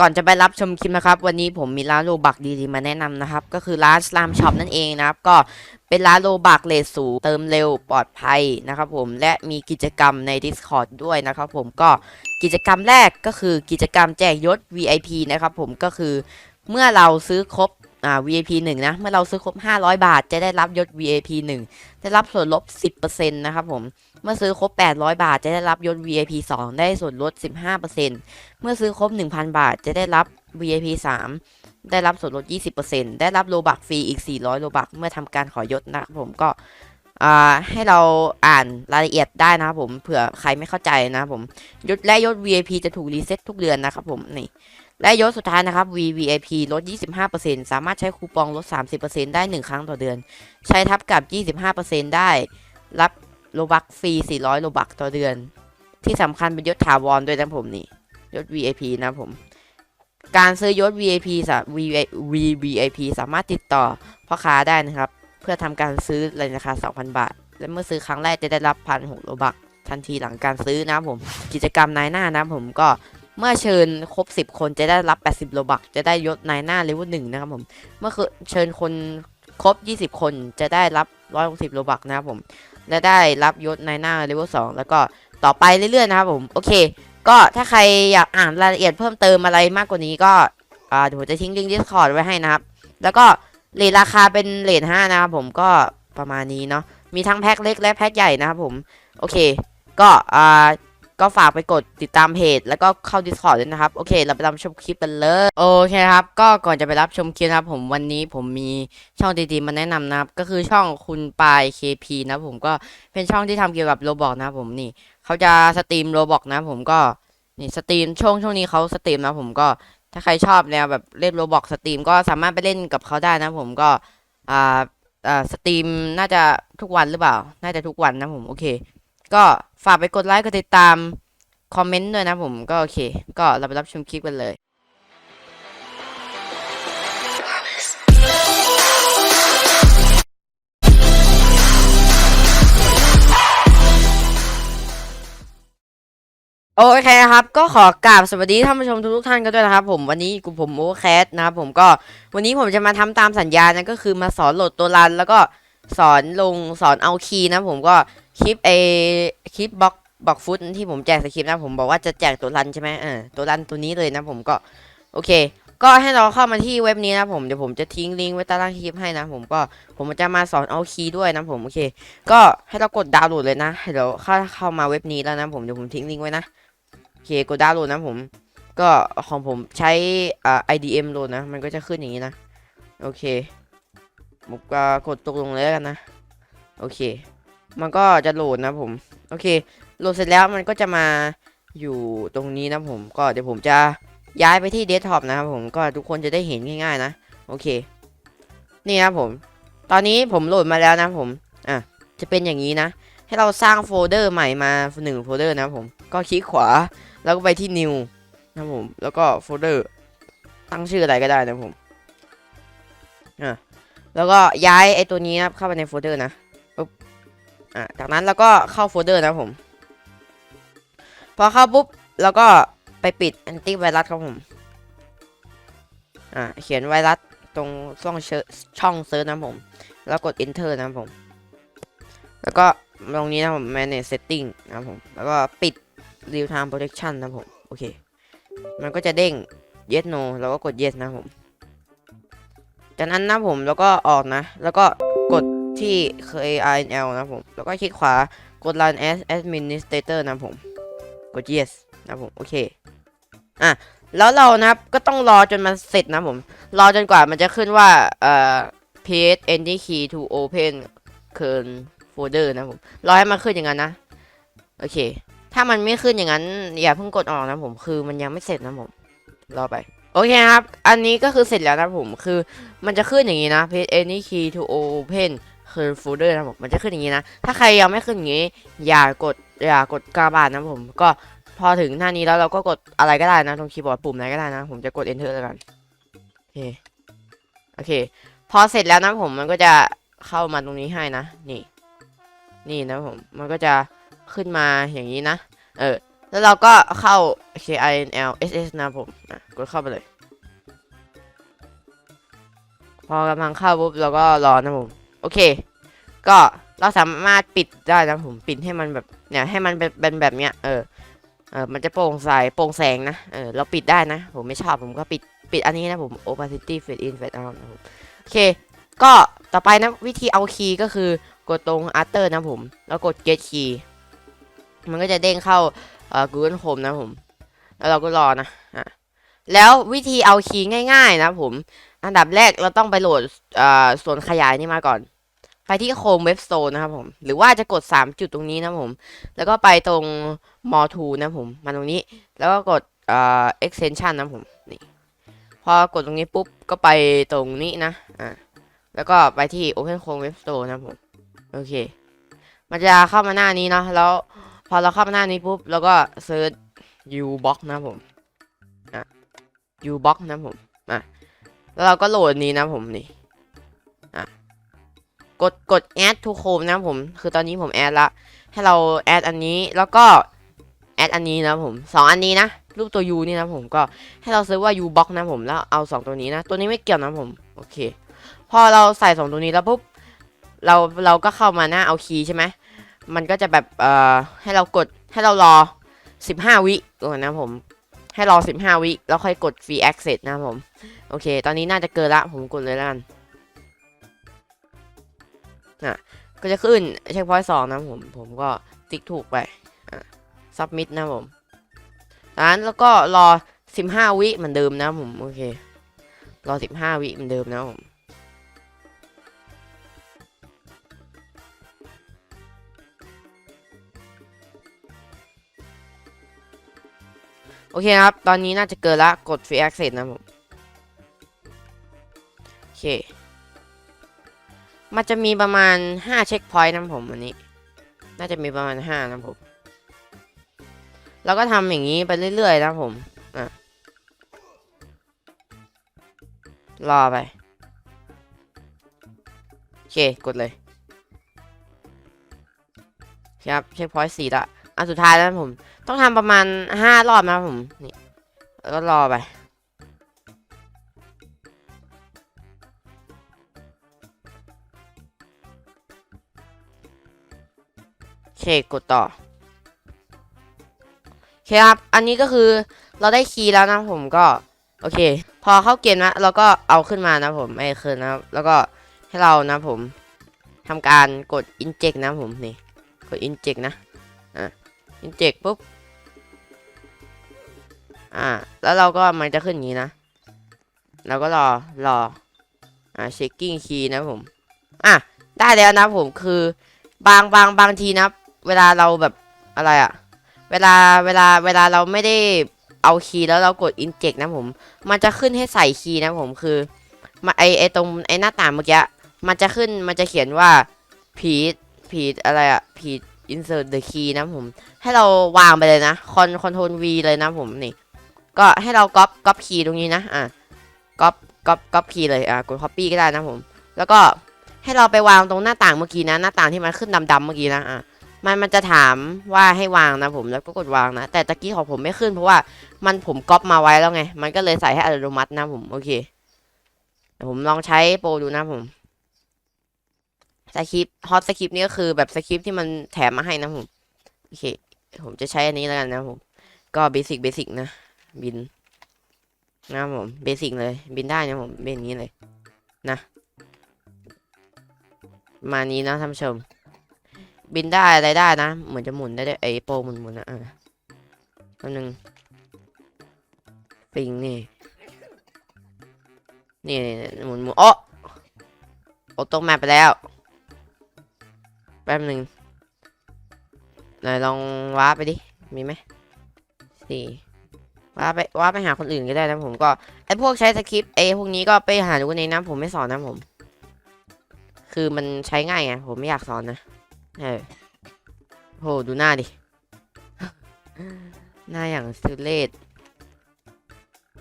ก่อนจะไปรับชมคลิปนะครับ วันนี้ผมมีร้านโลบักดีๆมาแนะนำนะครับ ก็คือร้านสลามช็อปนั่นเองนะครับ ก็เป็นร้านโลบักเลทสูงเติมเร็วปลอดภัยนะครับผมและมีกิจกรรมใน Discord ด้วยนะครับผมก็กิจกรรมแรกก็คือกิจกรรมแจกยศ VIP นะครับผมก็คือเมื่อเราซื้อครบ อ่า VIP 1 นะ เมื่อเราซื้อครบ 500 บาท จะได้รับยศ VIP 1 ได้รับส่วนลด 10%นะครับผม เมื่อซื้อครบ 800 บาท จะได้รับยศ VIP 2 ได้ส่วนลด 15%เมื่อซื้อครบ 1,000 บาท จะได้รับ VIP 3 ได้รับส่วนลด 20%ได้รับโลบักฟรีอีก 400 โลบัก เมื่อทำการขอยศนะครับผมก็อ่าให้เราอ่านรายละเอียดได้นะครับผมเผื่อใครไม่เข้าใจนะครับผมยศและยศ VIP จะถูกรีเซ็ตทุกเดือนนะครับผมนี่ และยศสุดท้ายนะครับ VVIP ลด 25%สามารถใช้คูปองลด 30%ได้ 1 ครั้งต่อเดือน ใช้ทับกับ 25%ได้ รับโลบักฟรี 400 โลบักต่อเดือน ที่สำคัญเป็นยศถาวรด้วยนะผมนี่ ยศ VIP นะผม การซื้อยศ VIP สา VVIP สามารถติดต่อพ่อค้าได้นะครับ เพื่อทำการซื้อในราคา 2,000 บาท และเมื่อซื้อครั้งแรกจะได้รับพันหกโลบักทันทีหลังการซื้อนะผม กิจกรรมนายหน้านะผมก็ เมื่อเชิญครบ 10 คนจะได้รับ 80โลบักจะได้ยศนายหน้าเลเวลหนึ่งนะครับผม เมื่อคือเชิญคนครบ 20 คนจะได้รับ 160โลบักนะครับผม และได้รับยศนายหน้าเลเวล2แล้วก็ต่อไปเรื่อยๆนะครับผม โอเค ก็ถ้าใครอยากอ่านรายละเอียดเพิ่มเติมอะไรมากกว่านี้ก็เดี๋ยวผมจะทิ้งลิงก์ Discord ไว้ให้นะครับ แล้วก็เลทราคาเป็นเลท5นะครับผมก็ประมาณนี้เนาะ มีทั้งแพ็คเล็กและแพ็คใหญ่นะครับผม โอเค ก็อ่า ก็ฝากไปกดติดตามเพจ แล้วก็เข้า Discord ด้วยนะครับ โอเค เราไปรับชมคลิปกันเลย โอเคครับ ก็ก่อนจะไปรับชมคลิปนะครับ ผมวันนี้ผมมีช่องดีๆมาแนะนำนะครับ ก็คือช่องคุณปาย KP นะผมก็เป็นช่องที่ทำเกี่ยวกับโรบอกนะผมนี่เขาจะสตรีมโรบอกนะผมก็นี่สตรีมช่วงช่วงนี้เขาสตรีมนะผมก็ถ้าใครชอบแนวแบบเล่นโรบอกสตรีมก็สามารถไปเล่นกับเขาได้นะผมก็อ่าอ่าสตรีมน่าจะทุกวันหรือเปล่า น่าจะทุกวันนะผมโอเค ก็ฝากไปกดไลค์กดติดตาม คอมเมนต์ด้วยนะผมก็โอเค ก็เราไปรับชมคลิปกันเลยโอเคครับ ก็ขอกราบสวัสดีท่านผู้ชมทุกท่านกันด้วยนะครับ ผมวันนี้กูผมโอแคสนะครับผมก็วันนี้ผมจะมาทำตามสัญญานั่นก็คือมาสอนโหลดตัวรัน แล้วก็สอนลงสอนเอาคีย์นะผมก็ คลิปเอคลิปบล็อกบล็อกฟุตที่ผมแจกสคริปต์นะผมบอกว่าจะแจกตัวรันใช่ไหมเออตัวรันตัวนี้เลยนะผมก็โอเค ก็ให้เราเข้ามาที่เว็บนี้นะผมเดี๋ยวผมจะทิ้งลิงก์ไว้ใต้ล่างคลิปให้นะผมก็ผมจะมาสอนเอาคีย์ด้วยนะผมโอเค ก็ให้เรากดดาวน์โหลดเลยนะเดี๋ยวเข้าเข้ามาเว็บนี้แล้วนะผมเดี๋ยวผมทิ้งลิงก์ไว้นะโอเคกดดาวน์โหลดนะผม ก็ของผมใช้อ่า IDM โหลดนะ มันก็จะขึ้นอย่างนี้นะโอเคผมก็กดตกลงเลยแล้วกันนะโอเค มันก็จะโหลดนะผม โอเค โหลดเสร็จแล้วมันก็จะมาอยู่ตรงนี้นะผม ก็เดี๋ยวผมจะย้ายไปที่เดสก์ท็อปนะครับผม ก็ทุกคนจะได้เห็นง่ายๆนะ โอเค นี่นะผม ตอนนี้ผมโหลดมาแล้วนะผม อะ จะเป็นอย่างนี้นะ ให้เราสร้างโฟลเดอร์ใหม่มาหนึ่งโฟลเดอร์นะผม ก็คลิกขวา แล้วก็ไปที่ new นะผม แล้วก็โฟลเดอร์ ตั้งชื่ออะไรก็ได้นะผม อะ แล้วก็ย้ายไอ้ตัวนี้นะเข้าไปในโฟลเดอร์นะปุ๊บ อะจากนั้นเราก็เข้าโฟลเดอร์นะผม พอเข้าปุ๊บแล้วก็ไปปิดแอนตี้ไวรัสครับผม อะเขียนไวรัสตรงช่องเชิช่องเซิร์ชนะผม แล้วกด enter นะผม แล้วก็ตรงนี้นะผม manage setting นะผม แล้วก็ปิด real time protection นะผม โอเค มันก็จะเด้ง yes no แล้วก็กด yes นะผม จากนั้นนะผมแล้วก็ออกนะ แล้วก็กด ที่ KINL นะผม แล้วก็คลิกขวากด run as administrator นะผม กด yes นะผม โอเค อะ แล้วเรานะครับ ก็ต้องรอจนมันเสร็จนะผม รอจนกว่ามันจะขึ้นว่าเอ่อ paste n t key to open current folder นะผม รอให้มันขึ้นอย่างนั้นนะ โอเค ถ้ามันไม่ขึ้นอย่างนั้น อย่าเพิ่งกดออกนะผม คือมันยังไม่เสร็จนะผม รอไปโอเคครับ อันนี้ก็คือเสร็จแล้วนะผม คือมันจะขึ้นอย่างนี้นะ paste any key to open current folder นะผมมันจะขึ้นอย่างนี้นะ ถ้าใครยังไม่ขึ้นอย่างนี้ อย่ากดอย่ากดกาบาทนะผม ก็พอถึงหน้านี้แล้วเราก็กดอะไรก็ได้นะตรงคีย์บอร์ดปุ่มไหนก็ได้นะ ผมจะกด enter แล้วกันโอเคโอเค พอเสร็จแล้วนะผมมันก็จะเข้ามาตรงนี้ให้นะ นี่ นี่นะผม มันก็จะขึ้นมาอย่างนี้นะ เออ แล้วเราก็เข้า K I N L S S นะผมอะกดเข้าไปเลย พอกำลังเข้าปุ๊บเราก็รอนะผม โอเค ก็เราสามารถปิดได้นะผมปิดให้มันแบบเนี่ยให้มันเป็นแบบเนี้ยเออเออมันจะโปร่งใสโปร่งแสงนะเออเราปิดได้นะ ผมไม่ชอบผมก็ปิดปิดอันนี้นะผม opacity fade in fade out นะผมโอเค ก็ต่อไปนะวิธีเอาคีย์ก็คือกดตรง after นะผม แล้วกด get key มันก็จะเด้งเข้าเอ่อ Google Chrome นะผม แล้วเราก็รอนะอะแล้ววิธีเอาคีย์ง่าย ๆ นะผม อันดับแรกเราต้องไปโหลดส่วนขยายนี่มาก่อน ไปที่ home Web Store นะครับผม หรือว่าจะกด 3 จุดตรงนี้นะผม แล้วก็ไปตรง More two นะผม มาตรงนี้ แล้วก็กด extension นะผม นี่ พอกดตรงนี้ปุ๊บ ก็ไปตรงนี้นะ อะแล้วก็ไปที่ Open Chrome Web Store นะผม โอเค มันจะเข้ามาหน้านี้เนาะ แล้วพอเราเข้ามาหน้านี้ปุ๊บ แล้วก็เซิร์ช Ubox นะผม อะ Ubox นะผม อะ แล้วเราก็โหลดนี้นะผมนี่อะกดกด add to Chrome นะผม คือตอนนี้ผมแอดละ ให้เราแอดอันนี้แล้วก็แอดอันนี้นะผมสองอันนี้นะรูปตัว U นี่นะผมก็ให้เราซิร์ชว่า Ubox นะผมแล้วเอาสองตัวนี้นะ ตัวนี้ไม่เกี่ยวนะผมโอเค พอเราใส่สองตัวนี้แล้วปุ๊บเราเราก็เข้ามาหน้าเอาคีย์ใช่ไหมมันก็จะแบบเอ่อให้เรากดให้เรารอ 15 วิก่อนนะผม ให้รอ 15 วิแล้วค่อยกด free access นะผม โอเค ตอนนี้น่าจะเกินละ ผมกดเลยแล้วกันอะก็จะขึ้นเช็คพอยต์สองนะผม ผมก็ติ๊กถูกไปอะ submit นะผมจากนั้นแล้วก็รอ 15 วิเหมือนเดิมนะผม โอเค รอ 15 วิเหมือนเดิมนะผม โอเคครับ ตอนนี้น่าจะเกินละกด free access นะผม โอเค มันจะมีประมาณ 5 เช็คพอยต์นะผมอันนี้ น่าจะมีประมาณ 5 นะผมแล้วก็ทำอย่างนี้ไปเรื่อย ๆ นะผมอะรอไป โอเค กดเลย ครับ เช็คพอยต์สี่ละ อันสุดท้ายแล้วนะผม ต้องทำประมาณ5รอบนะครับผมนี่แล้วก็รอไปโอเคกดต่อโอเคครับ อันนี้ก็คือเราได้คีย์แล้วนะผมก็ โอเค พอเข้าเกมนะเราก็เอาขึ้นมานะผมไอ้คืนนะครับ แล้วก็ให้เรานะผมทำการกด inject นะผมนี่กด inject นะอะ inject ปุ๊บ อ่า แล้วเราก็มันจะขึ้นอย่างนี้นะ เราก็รอ รอ อ่า checking key นะผม อะ ได้แล้วนะผมคือบางบางบางทีนะ เวลาเราแบบอะไรอะเวลาเวลาเวลาเราไม่ได้เอาคีย์แล้วเรากด inject นะผม มันจะขึ้นให้ใส่คีย์นะผมคือมาไอไอตรงไอหน้าต่างเมื่อกี้มันจะขึ้นมันจะเขียนว่าพีดพีอะไรอะพี insert the key นะผม ให้เราวางไปเลยนะคอนคอนโทรล V เลยนะผมนี่ ก็ให้เราก๊อปก๊อปคีย์ตรงนี้นะ อะก๊อปก๊อปก๊อปคีย์เลย อะกด copy ก็ได้นะผม แล้วก็ให้เราไปวางตรงหน้าต่างเมื่อกี้นะ หน้าต่างที่มันขึ้นดำๆเมื่อกี้นะ อะมันมันจะถามว่าให้วางนะผมแล้วก็กดวางนะ แต่ตะกี้ของผมไม่ขึ้นเพราะว่ามันผมก๊อปมาไว้แล้วไง มันก็เลยใส่ให้อัตโนมัตินะผม โอเคผมลองใช้โปรดูนะผม สคริปต์ฮอตสคริปต์นี่ก็คือแบบสคริปต์ที่มันแถมมาให้นะผม โอเค ผมจะใช้อันนี้แล้วกันนะผม ก็เบสิกเบสิกนะ บิน นะผมเบสิกเลย บินได้นะผมเป็นอย่างนี้เลยนะมานี้นะท่านผู้ชม บินได้อะไรได้นะ เหมือนจะหมุนได้ไอโปหมุนหมุนๆนะอะแป๊บนึงปิงนี่นี่หมุนหมุนโอ้โอตกแมปไปแล้ว แป๊บหนึ่งไหนลองว้าร์ปไปดิ มีไหมสี่ว้าร์ปไปว้าร์ปไปหาคนอื่นก็ได้นะผมก็ไอพวกใช้สคริปต์ไอพวกนี้ก็ไปหาดูในนะผมไม่สอนนะผม คือมันใช้ง่ายไงผมไม่อยากสอนนะเออโหดูหน้าดิ หน้าอย่างสุดเลด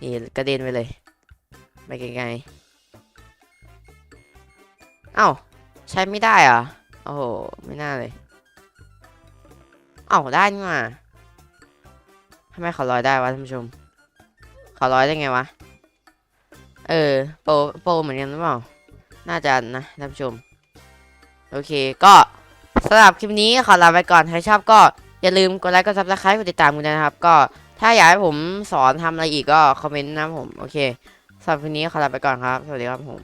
นี่กระเด็นไปเลยไปไกลๆเอ้าใช้ไม่ได้เหรอ โอ้โห ไม่น่าเลย เอ้าได้นี่มาทำไมเขาลอยได้วะท่านผู้ชม เขาลอยได้ไงวะ เออ โปโปเหมือนกันหรือเปล่า น่าจะนะท่านผู้ชม โอเค ก็สำหรับคลิปนี้ขอลาไปก่อน ใครชอบก็อย่าลืมกดไลค์ กดซับสไครต์กดติดตามกันนะครับ ก็ถ้าอยากให้ผมสอนทำอะไรอีกก็คอมเมนต์นะผม โอเคสำหรับคลิปนี้ขอลาไปก่อนครับ สวัสดีครับผม